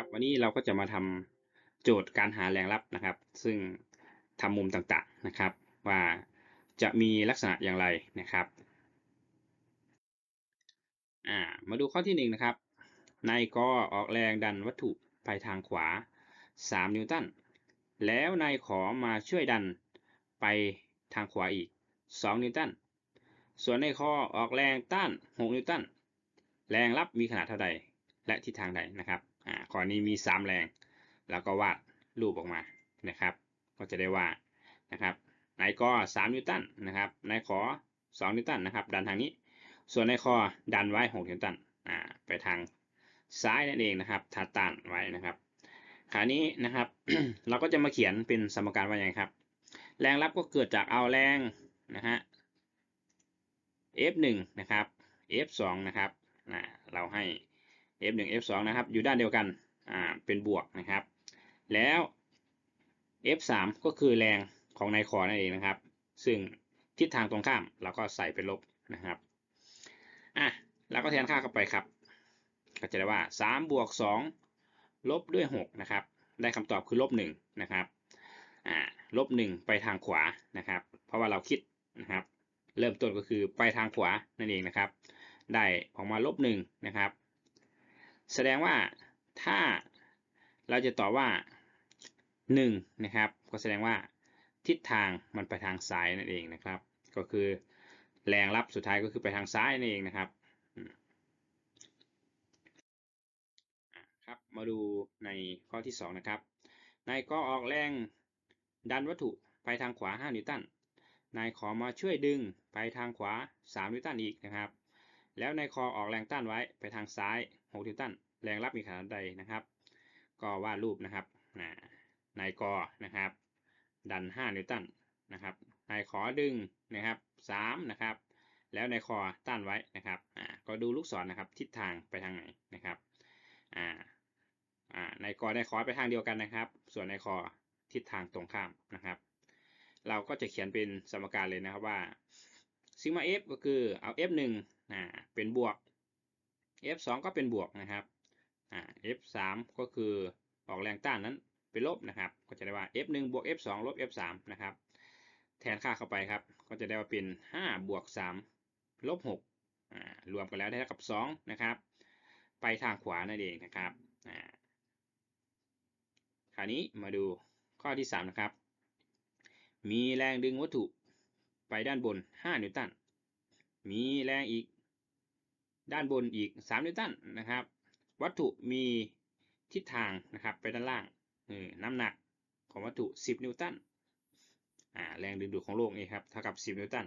ครับ วันนี้เราก็จะมาทำโจทย์การหาแรงรับนะครับ ซึ่งทำมุมต่างๆนะครับ ว่าจะมีลักษณะอย่างไรนะครับอ่ามาดูข้อที่หนึ่งนะครับนายกอออกแรงดันวัตถุไปทางขวา 3 นิวตันแล้วนายขอมาช่วยดันไปทางขวาอีก 2 นิวตันส่วนนายคอออกแรงต้าน 6 นิวตันแรงรับมีขนาดเท่าใดและทิศทางใดนะครับ อ่าข้อนี้มี3แรง แล้วก็วาดรูปออกมานะครับ ก็จะได้ว่านะครับนายกอ3นิวตันนะครับนายขอ2นิวตันนะครับ ดันทางนี้ ส่วนในคอดันไว้6นิวตันอ่าไปทางซ้ายนั่นเองนะครับทัดต้านไว้นะครับคราวนี้นะครับ เราก็จะมาเขียนเป็นสมการว่าอย่างไรครับ แรงรับก็เกิดจากเอาแรงนะฮะ F1 นะครับ F2 นะครับนะเราให้ F1 F2 นะครับ อยู่ด้านเดียวกัน อ่า เป็นบวกนะครับ แล้ว F3 ก็คือแรงของในคอนั่นเองนะครับ ซึ่งทิศทางตรงข้ามเราก็ใส่เป็นลบนะครับ อะ แล้วก็แทนค่าเข้าไปครับ ก็จะได้ว่า 3 บวก 2 ลบด้วย 6 นะครับ ได้คำตอบคือลบ1นะครับ อ่า ลบ1ไปทางขวานะครับ เพราะว่าเราคิดนะครับ เริ่มต้นก็คือไปทางขวานั่นเองนะครับ ได้ออกมาลบ1นะครับ แสดงว่าถ้าเราจะตอบว่า 1 นะครับ ก็แสดงว่าทิศทางมันไปทางซ้ายนั่นเองนะครับ ก็คือแรงรับสุดท้ายก็คือไปทางซ้ายนั่นเองนะครับครับ มาดูในข้อที่ 2 นะครับ นายก็ออกแรงดันวัตถุไปทางขวา 5 นิวตัน นายขอมาช่วยดึงไปทางขวา 3 นิวตันอีกนะครับ แล้วนายคอออกแรงต้านไว้ไปทางซ้าย 6นิวตันแรงรับมีขนาดใดนะครับ ก็วาดรูปนะครับนายกอนะครับ ดัน 5 นิวตันนะครับนายขอดึงนะครับ3นะครับ แล้วนายคอต้านไว้นะครับอ่าก็ดูลูกศรนะครับ ทิศทางไปทางไหนนะครับอ่าอ่านายกอได้ขอไปทางเดียวกันนะครับ ส่วนนายคอทิศทางตรงข้ามนะครับ เราก็จะเขียนเป็นสมการเลยนะครับว่าซิกมา f ก็คือเอา f 1อ่าเป็นบวก f 2 ก็เป็นบวกนะครับอ่า f 3 ก็คือออกแรงต้านนั้นเป็นลบนะครับ ก็จะได้ว่า f 1 บวก f 2 ลบ f 3 นะครับ แทนค่าเข้าไปครับ ก็จะได้ว่าเป็น 5 บวก 3 ลบ6อ่ารวมกันแล้วได้เท่ากับ 2 นะครับ ไปทางขวานั่นเองนะครับอ่าคราวนี้มาดูข้อที่ 3 นะครับ มีแรงดึงวัตถุไปด้านบน 5 นิวตัน มีแรงอีก ด้านบนอีก 3 นิวตันนะครับ วัตถุมีทิศทางนะครับไปด้านล่างน้ำหนักของวัตถุ 10 นิวตันแรงดึงดูดของโลกเองครับเท่ากับ 10 นิวตัน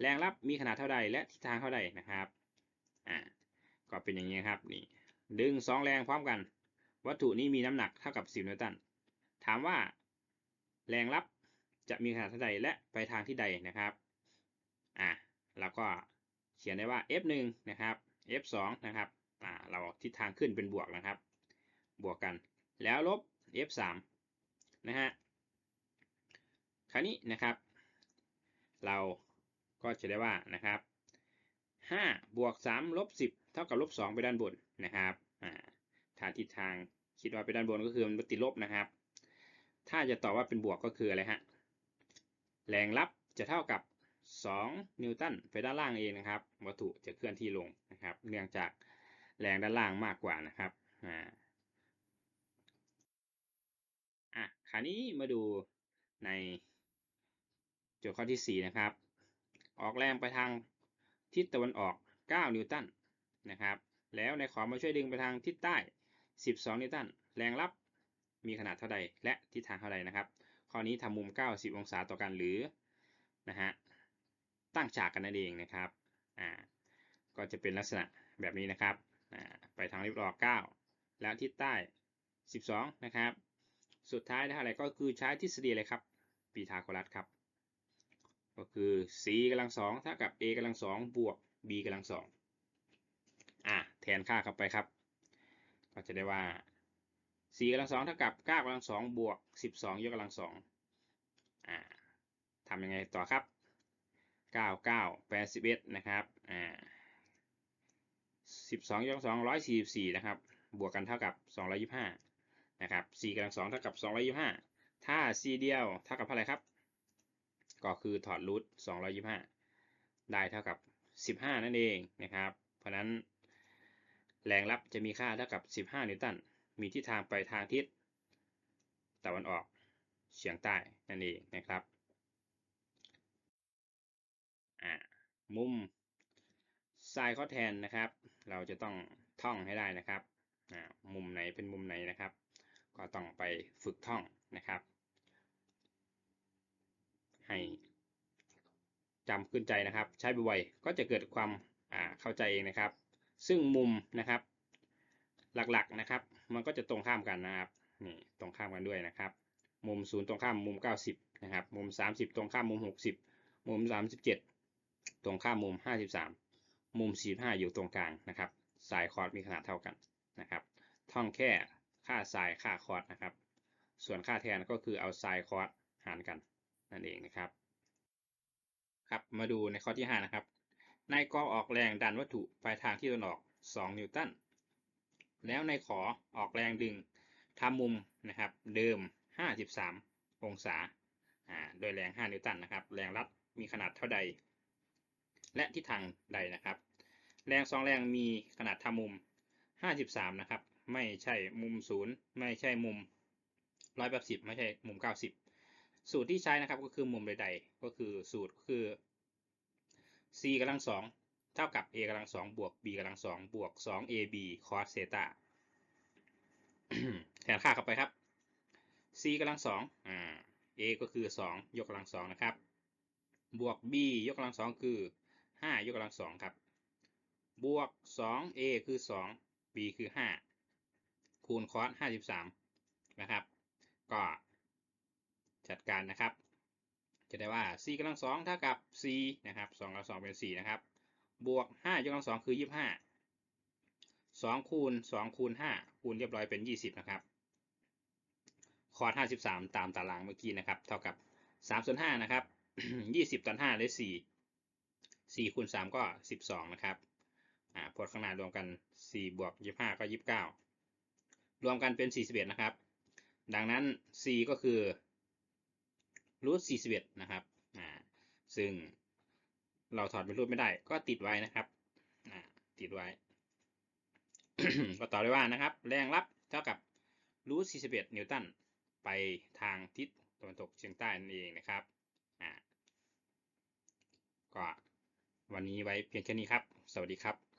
แรงรับมีขนาดเท่าใดและทิศทางเท่าใดนะครับก็เป็นอย่างนี้ครับนี่ดึง 2 แรงพร้อมกัน วัตถุนี้มีน้ำหนักเท่ากับ 10 นิวตัน ถามว่าแรงรับจะมีขนาดเท่าใดและไปทางที่ใดนะครับอ่าเราก็เขียนได้ว่า f1 นะครับ f2 นะครับอ่าเราทิศทางขึ้นเป็นบวกนะครับ บวกกัน แล้วลบ f3 นะฮะคราวนี้นะครับ เราก็จะได้ว่านะครับ5บวก3ลบ10 เท่ากับลบ2ไปด้านบนนะครับอ่าถ้าทิศทางคิดว่าไปด้านบนก็คือมันติดลบนะครับ ถ้าจะตอบว่าเป็นบวกก็คืออะไรฮะแรงรับจะเท่ากับ 2 นิวตันไปด้านล่างเองนะครับ วัตถุจะเคลื่อนที่ลงนะครับ เนื่องจากแรงด้านล่างมากกว่านะครับอ่าอะคราวนี้มาดูในโจทย์ข้อที่ 4 นะครับ ออกแรงไปทางทิศตะวันออก 9 นิวตันนะครับ แล้วในขอมาช่วยดึงไปทางทิศใต้ 12 นิวตัน แรงรับมีขนาดเท่าใด และทิศทางเท่าใดนะครับ ข้อนี้ทำมุม 90 องศาต่อกันหรือนะฮะ ตั้งฉากกันนั่นเองนะครับอ่าก็จะเป็นลักษณะแบบนี้นะครับอ่าไปทางทิศตะวันอก9แล้วทิศใต้ 12 นะครับ สุดท้ายนะอะไรก็คือใช้ทฤษฎีอะไรครับปีทาโกรัสครับ ก็คือ c กำลังสองเท่ากับ a กำลังสองบวก b กำลังสองอะแทนค่าเข้าไปครับ ก็จะได้ว่า c กำลังสองเท่ากับ 9กำลังสองบวก 12 ยกกำลังสองอ่าทำยังไงต่อครับ 9 9 81 นะครับอ่า12ยก2 144 นะครับ บวกกันเท่ากับ 225 นะครับ4กำลัง2เท่ากับ 225 ถ้า c เดียวเท่ากับเท่าไหร่ครับ ก็คือถอดรูท225 ได้เท่ากับ 15 นั่นเองนะครับ เพราะฉะนั้นแรงรับจะมีค่าเท่ากับ 15 นิวตัน มีทิศทางไปทางทิศตะวันออกเฉียงใต้นั่นเองนะครับอ่า มุมซ้ายข้อแทนนะครับ เราจะต้องท่องให้ได้นะครับมุมไหนเป็นมุมไหนนะครับ ก็ต้องไปฝึกท่องนะครับ ให้จำขึ้นใจนะครับ ใช้บ่อยๆก็จะเกิดความเข้าใจเองนะครับ ซึ่งมุมนะครับหลักๆนะครับ มันก็จะตรงข้ามกันนะครับนี่ตรงข้ามกันด้วยนะครับ มุมศูนย์ตรงข้ามมุม 90 นะครับ มุม 30 ตรงข้ามมุม 60 มุม 37 ตรงข้ามมุม 53 มุม 45 อยู่ตรงกลางนะครับสายคอร์ดมีขนาดเท่ากันนะครับท่องแค่ค่าสายค่าคอร์ดนะครับ ส่วนค่าแทนก็คือเอาสายคอร์ดหารกันนั่นเองนะครับครับมาดูในข้อที่ 5 นะครับในกอออกแรงดันวัตถุไปทางที่ตะวันออก 2 นิวตันแล้วในขอออกแรงดึงทำมุมนะครับเดิม 53 องศาอ่าโดยแรง 5 นิวตันนะครับ แรงรัดมีขนาดเท่าใด และทิศทางใดนะครับ แรงสองแรงมีขนาดทำมุม 53 นะครับ ไม่ใช่มุม 0 ไม่ใช่มุม 180 ไม่ใช่มุม 90 สูตรที่ใช้นะครับก็คือมุมใดๆ ก็คือสูตรคือ c กำลังสองเท่ากับ a กำลังสองบวก b กำลังสองบวก 2ab cos เซตาแทนค่าเข้าไปครับ c กำลังสองอ่า a ก็คือ 2 ยกกำลังสองนะครับ บวก b ยกกำลังสองคือ 5ยกกำลังสองครับ บวก 2a คือ 2 b คือ 5 คูณ cos 53 นะครับ ก็จัดการนะครับ จะได้ว่า c กำลังสองเท่ากับ c นะครับ2กำลังสองเป็น 4 นะครับ บวก 5ยกกำลังสองคือ 25 2 คูณ 2 คูณ 5 คูณเรียบร้อยเป็น 20 นะครับคอร์ส53 ตามตารางเมื่อกี้นะครับ เท่ากับ3ส่วน5นะครับ 20ต่อ5ได้4 4คูณ3ก็ 12 นะครับอ่าพวกข้างหน้ารวมกัน 4 บวก 25 ก็ 29 รวมกันเป็น 41 นะครับ ดังนั้น c ก็คือรูท41 นะครับอ่าซึ่งเราถอดเป็นรูทไม่ได้ ก็ติดไว้นะครับอ่าติดไว้ ก็ต่อได้ว่านะครับ แรงรับเท่ากับรูท41 นิวตัน ไปทางทิศตะวันตกเฉียงใต้นั่นเองนะครับอ่าก็ วันนี้ไว้เพียงแค่นี้ครับ สวัสดีครับ